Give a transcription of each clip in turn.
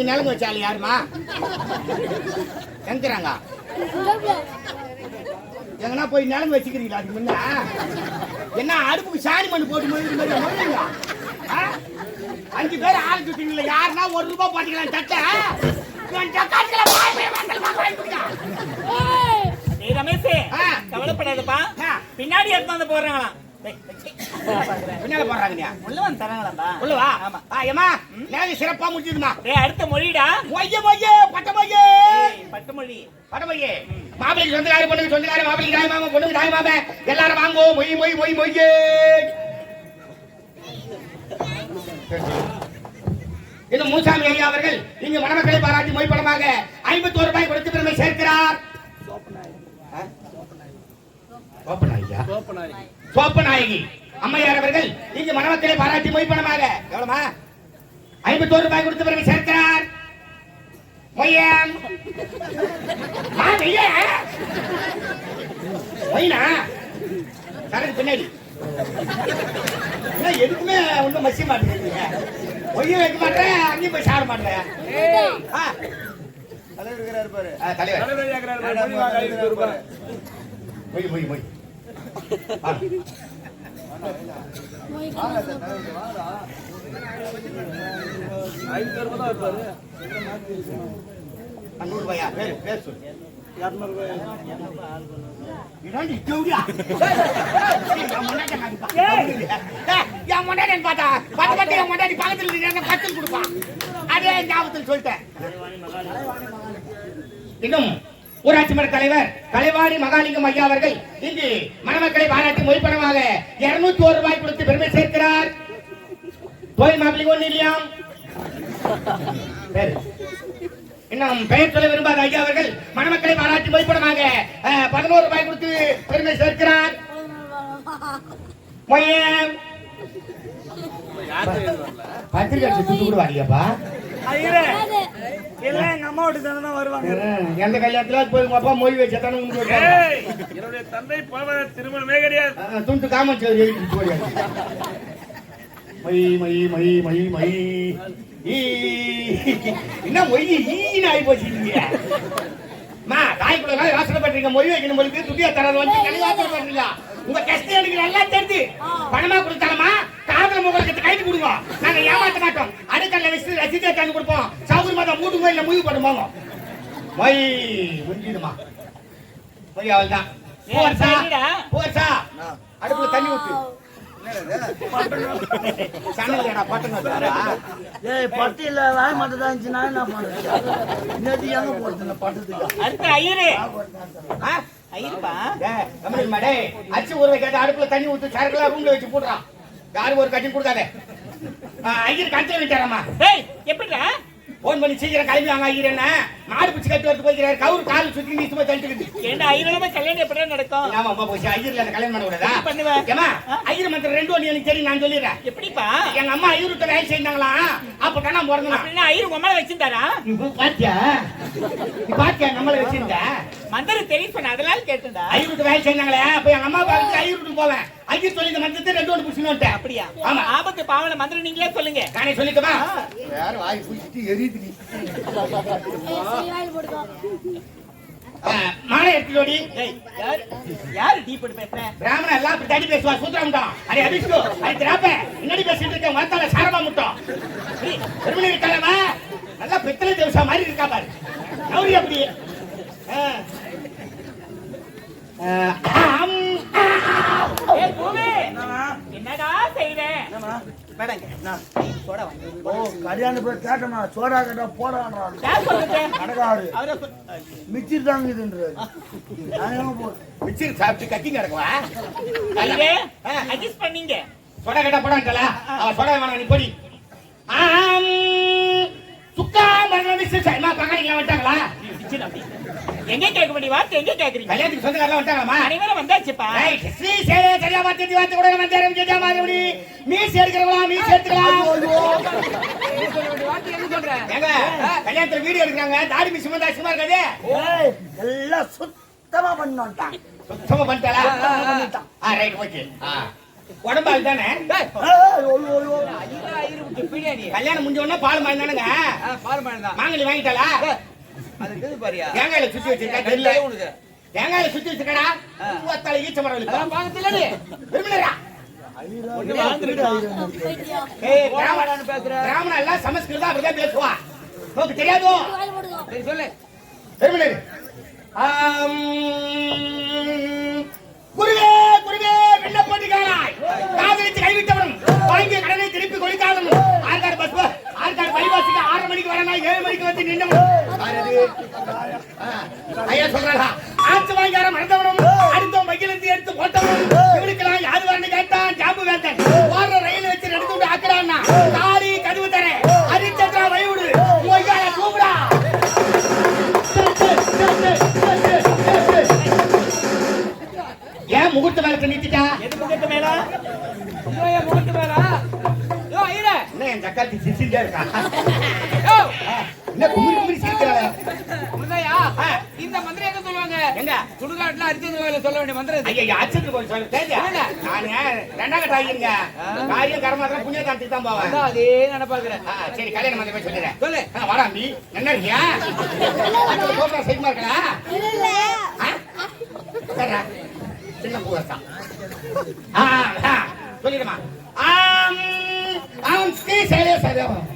உனக்கு நிலங்கு வச்சாலும் யாருமா எங்கிறாங்க? எங்கன்னா போய் நிலங்கு வச்சுக்கிறீங்களா அதுக்கு முன்ன? என்ன அடுப்புக்கு சாணி மண்ணு போட்டு மொழி மொழிங்களா அஞ்சு பேர் ஆள் சுத்தீங்களா யாருன்னா ஒரு ரூபாய் போட்டுக்கலாம் தட்டை. கவலைப்படாதப்பா. பின்னாடி எடுத்து வந்து போடுறாங்களாம். பின்னால போடுறாங்க உள்ள வந்து தராங்களாம்பா. உள்ளவா ஆமா. ஆ ஏமா நேரம் சிறப்பா முடிஞ்சதுமா. டேய் அடுத்த மொழிடா. மொய்ய மொய்ய பட்ட மொய்யே பட்டு மொழி பட்ட மொய்யே மாப்பிளைக்கு சொந்தக்காரி பொண்ணுக்கு சொந்தக்காரி மாப்பிளைக்கு தாய் மாமா பொண்ணுக்கு தாய் மாமா எல்லாரும் வாங்கோ மொய் மொய் மொய் மொய்யே. இந்த மூசாமி ஐயா அவர்கள் இங்கு மணமக்களை பாராட்டி மொய் பணமாக ஐம்பத்தோரு ரூபாய் கொடுத்து பெருமை சேர்க்கிறார்? சோப்பநாயகி. அம்மையார் அவர்கள் இங்கு மணமக்களை பாராட்டி மொய் பணமாக எவ்வளவுமா? ஐம்பத்தோரு ரூபாய் கொடுத்து பெருமை சேர்க்கிறார். மெய்யா? மொய்னா சரக்கு பின்னாடி. என்ன எதுக்குமே ஒன்றும் மசிய மாட்டேங்கிறீங்க? பொய்யும் வைக்க மாட்டேன் அங்கேயும் போய் சாட மாட்டேன் மொய் மொய் மொய் ஆ. ஆ, பேர் பேர் சொல்லு கொடுப்பான். சொல்லிட்டேன். இன்னும் ஊராட்சி மன்ற தலைவர் கலைவாணி மகாலிங்கம் ஐயா அவர்கள் இங்கு மணமக்களை பாராட்டி மொழிப்பணமாக இருநூத்தி ஒரு ரூபாய் கொடுத்து பெருமை சேர்க்கிறார் கோயில் மாப்பிள்ளைக்கு ஒண்ணு இல்லையாம் சரி. இன்னும் பெயர் சொல்ல விரும்பாத ஐயா அவர்கள் மணமக்களை பாராட்டி மொழிப்பணமாக பதினோரு ரூபாய் கொடுத்து பெருமை சேர்க்கிறார். வீட்டு தான் வருவாங்க. எந்த கல்யாணத்துல போய் அப்பா மொழி வச்சா தானே உங்களுக்கு வைப்பாங்க. ஏய், என்னுடைய தந்தை திருமணமே கிடையாது. துண்டு காமச்சேரி போறியா மை மை மை மை மை. ஈ. என்ன மொய்? ஈன்னு ஆகி போச்சுங்க மா தாய்க்குள்ள நாள் யோசனை பண்றீங்க மொய் வைக்கணும் பொழுது துட்டியா தரது வந்து யோசனை பண்றீங்க உங்க கஷ்டம் எனக்கு நல்லா தெரிஞ்சு. பணமா கொடுத்தாலமா காதல முகலுக்கு கைது கொடுங்க. நாங்க ஏமாத்த மாட்டோம். அடுக்கல்ல வச்சு ரசீதா கொடுப்போம். சவுரி மாதம் மூட்டு கோயில முடிவு பண்ணுவோம் மொய் முடிஞ்சிடுமா மொய் அவள் தான் அடுப்புல தண்ணி ஊத்து. ஏய் பட்டியில வாய் மட்டும் தான் இருந்துச்சுன்னா என்ன பண்றது நேற்று எங்க போறது இந்த பட்டத்துக்கு? அடுத்த ஐயரே. ஆ? ஐயருப்பா? டேய். அரிசி ஊற வைக்காத அடுப்புல தண்ணி ஊத்து சரக்குலாம் ரூம்ல வச்சு போடுறான் யாரும் ஒரு கட்டி கொடுக்காத. ஆ, ஐயர் கட்டில விட்டாராமா டேய் பண்ணி சீக்கிரம் கிளம்பி வாங்க ஐயர் என்ன மாடு பிடிச்சி கட்டி வரது போய்க்கிறாரு. கவுரு கால் சுத்தி நீ சும்மா தள்ளிட்டு ஏண்டா ஐயரோட கல்யாணம் எப்படிடா நடக்கும்? ஆமா அம்மா போச்சு ஐயர்ல அந்த கல்யாணம் பண்ண கூடாதா? பண்ணுவ. ஏமா ஐயர் மந்திரம் ரெண்டு ஒண்ணு எனக்கு தெரியும் நான் சொல்லிடுறேன். எப்படிப்பா? எங்க அம்மா ஐயர்கிட்ட வேலை செய்தாங்களா? அப்ப நான் பிறந்தேன் அப்படின்னா ஐயர் உங்க அம்மாவை வச்சிருந்தாரா? பாத்தியா? பாத்தியா நம்மள வச்சிருந்த? மந்திரம் தெரியும் அதனால கேட்டுடா ஐயர்கிட்ட வேலை செஞ்சாங்களே அப்ப எங்க அம்மா பார்த்து ஐயர்கிட்ட போவேன். ஐயர் சொல்லி இந்த மந்திரத்தை ரெண்டு ஒன்று புடிச்சுன்னு அப்படியா? ஆமா. ஆபத்து பாவன மந்திரம் நீங்களே சொல்லுங்க. நானே சொல்லிக்கமா யார் வாய் புடிச்சிட்டு எரியுது நீ மாலை எடுத்துடி யார் யாரு டீ போட்டு பேசுறேன் பிராமணன் எல்லாம் அப்படி தடி பேசுவா சூத்திரம்தான் அடே அபிஷ்டு அடே திராப்ப முன்னாடி பேசிட்டு இருக்க? வந்தால சாரமா முட்டம் பெருமணி இருக்காளவா? நல்லா பித்தளை தேவசா மாதிரி இருக்கா பாரு. நவுரி அப்படி ஆ. ஆ, ஆம். ஏய் பூமி என்னடா செய்றேன் சோடா கேட்டா சொல்- மிச்சிர் தாங்க இதுன்றாரு நான் எங்க போ மிச்சர் சாப்பிட்டு கத்தி கிடக்குவா? அட்ஜஸ்ட் பண்ணீங்க. சொடா கேட்டா போடான்ட்டல? அவ சொடா வேணாம் நீ போடி. சுக்கா மரணம் விசேஷமா பங்காளிங்க வந்துட்டாங்களா? பிச்சிரு அப்படி. எங்க கேட்க வேண்டிய வார்த்தை எங்க கேக்குறீங்க? கல்யாணத்துக்கு சொந்தக்காரலாம் வந்துட்டாங்களாமா அனைவரும் வந்தாச்சுப்பா. ரைட். ஸ்ரீ சேவை சரியா பார்த்து வார்த்தை கூட வந்தாரம் ஜெஜா மாதிரி மீஸ் எடுக்கிறவங்களா மீஸ் எடுத்துக்கலாம். ஏங்க கல்யாணத்துல வீடியோ எடுக்கிறாங்க. தாடி மீஸ் சும்மா சும்மா இருக்காது. எல்லாம் சுத்தமா பண்ணி வந்துட்டான் சுத்தமா பண்ணிட்டாளா? ஆ ரைட் ஓகே ஆ உடம்பால் தானே. கல்யாணம் முடிஞ்ச உடனே பால் மாதிரி தானுங்க மாங்கனி வாங்கிட்டாளா? தேங்காயில சுத்தி வச்சிருக்கா தெரியல. தேங்காயில சுத்தி வச்சிருக்கடா? தலை ஈச்ச மரம் இருக்கு. விரும்பினரா? ஏய், பிராமணன் பிராமணன் எல்லாம் சமஸ்கிருதம் அப்படிதான் பேசுவா. உனக்கு தெரியாதோ? விரும்பினர் குருவே குருவே வெண்ண போட்டிக்காராய் காதலிச்சு கைவிட்டவனும் வாங்கிய கடனை திருப்பி பஸ் பைபாஸுக்கு ஆறு மணிக்கு வரணும் ஏழு மணிக்கு வந்து? ஆ, ஐயா சொல்றாளா ஆச்சு வாங்கியார மறந்தவனும் அடுத்த மகிழ்ந்து எடுத்து போட்டவனும் இவனுக்கெல்லாம் யாரு வரணும் கேட்டான் ஜாம்பு வேந்தன் ஓடுற ரயில் வச்சு நடந்து விட்டு ஆக்குறான்னா தாலி கதவு தரேன். அரிச்சந்திரா வயவுடு. உங்க கூப்பிடா. ஏன் முகூர்த்த வேலை நிறுத்திட்டா எது பக்கத்து மேல என்ன என் சக்காத்தி சிரிச்சுட்டே இருக்கா? என்ன குமிரி குமிரி சிரிக்கிறாளே ஆ. இந்த மந்திரம் எங்க சொல்லுவாங்க? எங்க? சுடுகாட்டுல அரிச்சது கோயில சொல்ல வேண்டிய மந்திரம். ஐயா சொல்லு தேஜா நானு ரெண்டாம் கட்ட ஆகிருங்க காரியம் கர்மாத்திரம் புண்ணிய காலத்துக்கு தான் போவேன். அதே நினைப்பாக்குறேன் ஆ, சரி கல்யாணம் பண்ணி போய் சொல்லிடுறேன். சொல்லு. வாடா என்ன இருக்கியா? சோப்பா சைமா இருக்கா. சின்ன பூவத்தான் சொல்லிடுமா. ஆம் ஆம் ஸ்ரீ சேலே? நாயவன்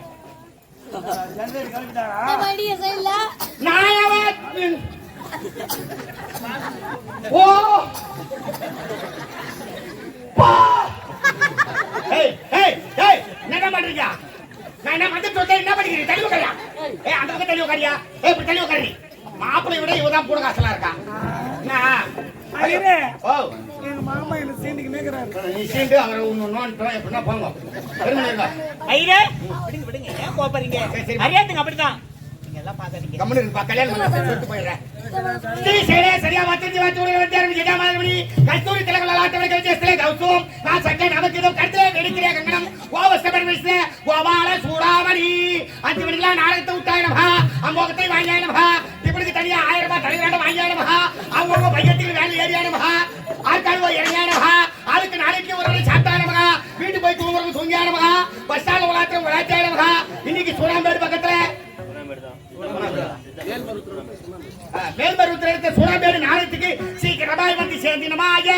ஓ பா ஏய் ஏய் ஏய் என்ன பண்றீங்க நான் என்ன வந்து என்ன பண்ணிக்கிறீங்க தெளிவு உட்காரியா ஏய் அந்த பக்கம் தள்ளி ஏய் இப்படி தெளிவு உட்காரி மாப்பிள்ளை விட இவதான் பூட இருக்கா என்ன ஓ எங்க மாமா என்ன சீண்டுக்கு நிக்கிறாரு நீ சீண்டு அவரை எப்படின்னா போங்க விடுங்க ஏன் கோபறீங்க. மரியாதைங்க அப்படிதான் நீங்க எல்லாம் பாக்காதீங்க கம்முனு இருப்பா கல்யாணம் பண்ண சொல்லிட்டு போயிடுறேன். சரியா வந்தாரு ஜெயமாதவனி கஸ்தூரி திலகல ஆட்டவரை கழிச்சே கௌசம். நான் சக்கை நமக்கு ஏதோ கருத்துல வெடிக்கிற கங்கணம். கோவஸ்தபர் விஷ்ணு கோபால சூடாமணி. அஞ்சு மணிக்கெல்லாம் நாடகத்தை விட்டாய் நமஹா. அம்போகத்தை வாங்கியாய் நமஹா. இப்படிக்கு தனியா ஆயிரம் ரூபாய் தலைவராட வாங்கியாய் நமஹா. அவங்க பையத்துக்கு வேலை ஏறியா நமஹா. ஆட்கால் போய் இறங்கியா நமஹா. ஆளுக்கு நாளைக்கு ஒரு சாப்பிட்டா வீட்டு போய் தூங்குறவங்க தூங்கியா நமஹா பஸ் ஸ்டாண்ட் விளாத்திரம் விளாத்தியா நமஹா இன்னைக்கு சூடாம்பேடு பக்கத்துல? மேல்மருவத்தில் இருக்க சூடாம்பேடு நாளத்துக்கு சீக்கிரமாய் வந்து சேர்ந்தினமாக